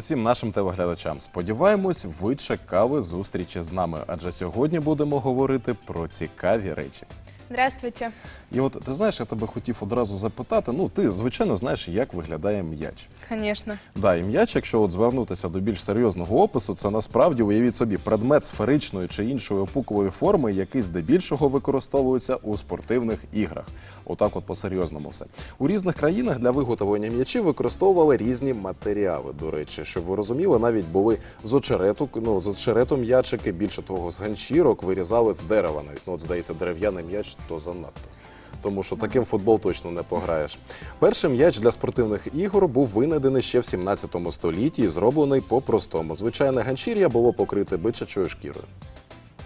Усім нашим телеглядачам. Сподіваємось, ви чекали зустрічі з нами, адже сьогодні будемо говорити про цікаві речі. Здравствуйте. І от ти знаєш, я тебе хотів одразу запитати. Ну, ти звичайно знаєш, як виглядає м'яч. Конечно. Да, і м'яч, якщо от звернутися до більш серйозного опису, це насправді уявіть собі предмет сферичної чи іншої опукової форми, який здебільшого використовується у спортивних іграх. Отак, от по-серйозному все. У різних країнах для виготовлення м'ячів використовували різні матеріали. До речі, щоб ви розуміли, навіть були з очерету, ну з очерету м'ячики, більше того, з ганчірок вирізали з дерева. Навіть ну, от здається, дерев'яний м'яч то занадто. Тому що таким футбол точно не пограєш. Перший м'яч для спортивних ігор був винайдений ще в 17 столітті і зроблений по-простому. Звичайне ганчір'я було покрите бичачою шкірою.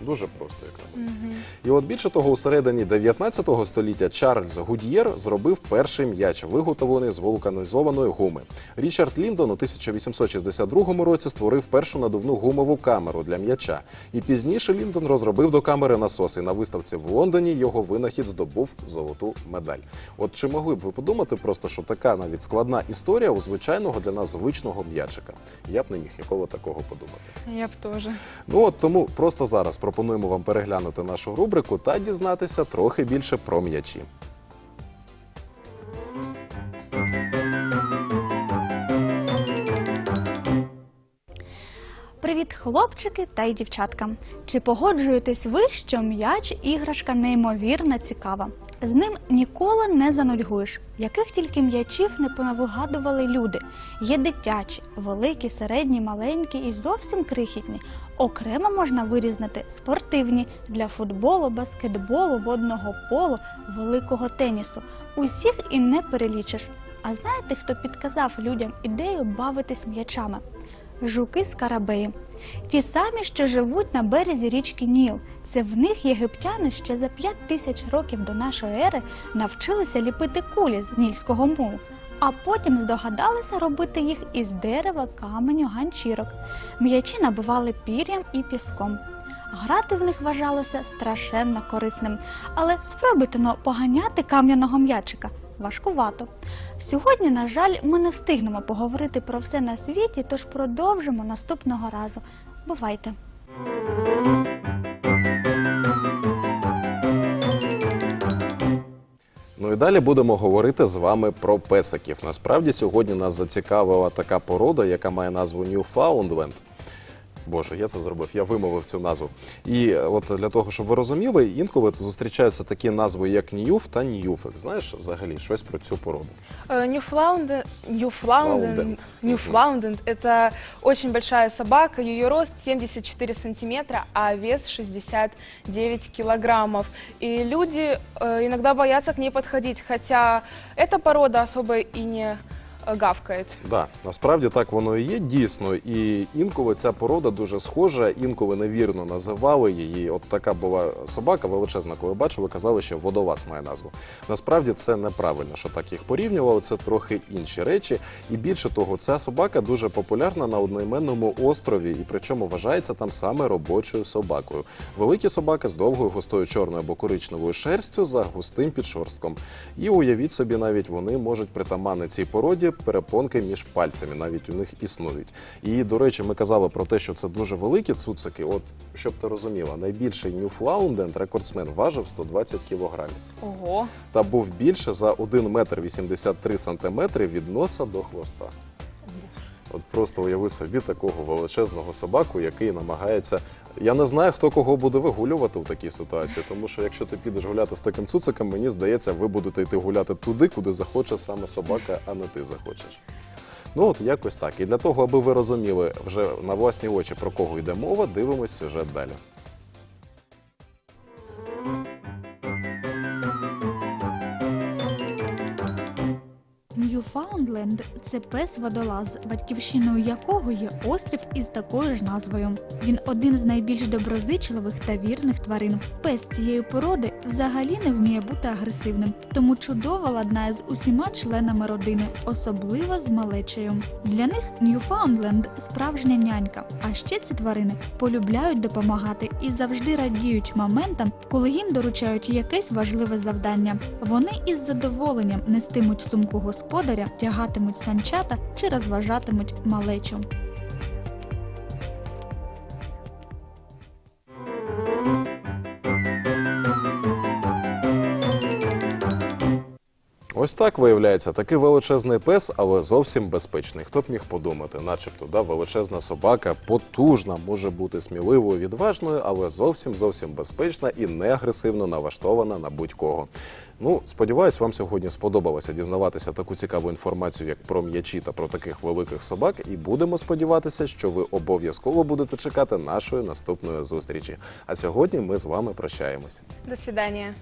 Дуже просто, як на мене. І от більше того, у середині 19 століття Чарльз Гуд'єр зробив перший м'яч, виготовлений з вулканізованої гуми. Річард Ліндон у 1862 році створив першу надувну гумову камеру для м'яча. І пізніше Ліндон розробив до камери насос. І на виставці в Лондоні його винахід здобув золоту медаль. От чи могли б ви подумати просто, що така навіть складна історія у звичайного для нас звичного м'ячика? Я б не міг ніколи такого подумати. Я б тоже. Ну от тому просто зараз пропонуємо вам переглянути нашу рубрику та дізнатися трохи більше про м'ячі. Хлопчики та й дівчатка. Чи погоджуєтесь ви, що м'яч іграшка неймовірно цікава? З ним ніколи не занудьгуєш. Яких тільки м'ячів не понавигадували люди. Є дитячі, великі, середні, маленькі і зовсім крихітні. Окремо можна вирізнити спортивні для футболу, баскетболу, водного полу, великого тенісу. Усіх і не перелічиш. А знаєте, хто підказав людям ідею бавитись м'ячами? Жуки скарабеї. Ті самі, що живуть на березі річки Ніл. Це в них єгиптяни ще за 5 тисяч років до нашої ери навчилися ліпити кулі з нільського мулу, а потім здогадалися робити їх із дерева, каменю, ганчірок. М'ячі набивали пір'ям і піском. Грати в них вважалося страшенно корисним, але спробуйте но поганяти кам'яного м'ячика. Важкувато. Сьогодні, на жаль, ми не встигнемо поговорити про все на світі, тож продовжимо наступного разу. Бувайте! Ну і далі будемо говорити з вами про песиків. Насправді сьогодні нас зацікавила така порода, яка має назву Newfoundland. Боже, я це зробив, я вимовив цю назву. І е, от для того, щоб ви розуміли, інколи зустрічаються такі назви, як Ньюф та Ньюфек. Знаєш взагалі щось про цю породу? Э, Ньюфлаунден, Ньюфлаунден, Лаунденд. Ньюфлаунден – это очень большая собака. Ее рост 74 сантиметра, а вес 69 килограммов. И люди э, иногда боятся к ней подходить, хотя эта порода особо и не гавкает. Да, насправді так воно і є дійсно. І інколи ця порода дуже схожа, інколи невірно називали її. От така була собака величезна, коли бачили, казали, що водолаз має назву. Насправді це неправильно, що так їх порівнювали. Це трохи інші речі. І більше того, ця собака дуже популярна на одноіменному острові, і причому вважається там саме робочою собакою. Великі собаки з довгою густою чорною або коричневою шерстю за густим підшорстком. І уявіть собі, навіть вони можуть притаманити цій породі перепонки між пальцями, навіть у них існують. І до речі, ми казали про те, що це дуже великі цуцики. От щоб ти розуміла, найбільший Ньюфлаунденд, рекордсмен, важив 120 кілограмів Ого! та був більше за 1 метр 83 сантиметри від носа до хвоста. От просто уяви собі такого величезного собаку, який намагається. Я не знаю, хто кого буде вигулювати в такій ситуації, тому що якщо ти підеш гуляти з таким цуциком, мені здається, ви будете йти гуляти туди, куди захоче саме собака, а не ти захочеш. Ну от якось так. І для того, аби ви розуміли вже на власні очі про кого йде мова, дивимось сюжет далі. Ньюфаундленд це пес водолаз, батьківщиною якого є острів із такою ж назвою. Він один з найбільш доброзичливих та вірних тварин. Пес цієї породи взагалі не вміє бути агресивним, тому чудово ладнає з усіма членами родини, особливо з малечею. Для них Ньюфаундленд справжня нянька. А ще ці тварини полюбляють допомагати і завжди радіють моментам, коли їм доручають якесь важливе завдання. Вони із задоволенням нестимуть сумку господаря, тягатимуть санчата чи розважатимуть малечу. Ось так виявляється, такий величезний пес, але зовсім безпечний. Хто б міг подумати, начебто, да, величезна собака, потужна, може бути сміливою, відважною, але зовсім зовсім безпечна і не агресивно налаштована на будь-кого. Ну, сподіваюсь, вам сьогодні сподобалося дізнаватися таку цікаву інформацію, як про м'ячі та про таких великих собак. І будемо сподіватися, що ви обов'язково будете чекати нашої наступної зустрічі. А сьогодні ми з вами прощаємося. До свидания.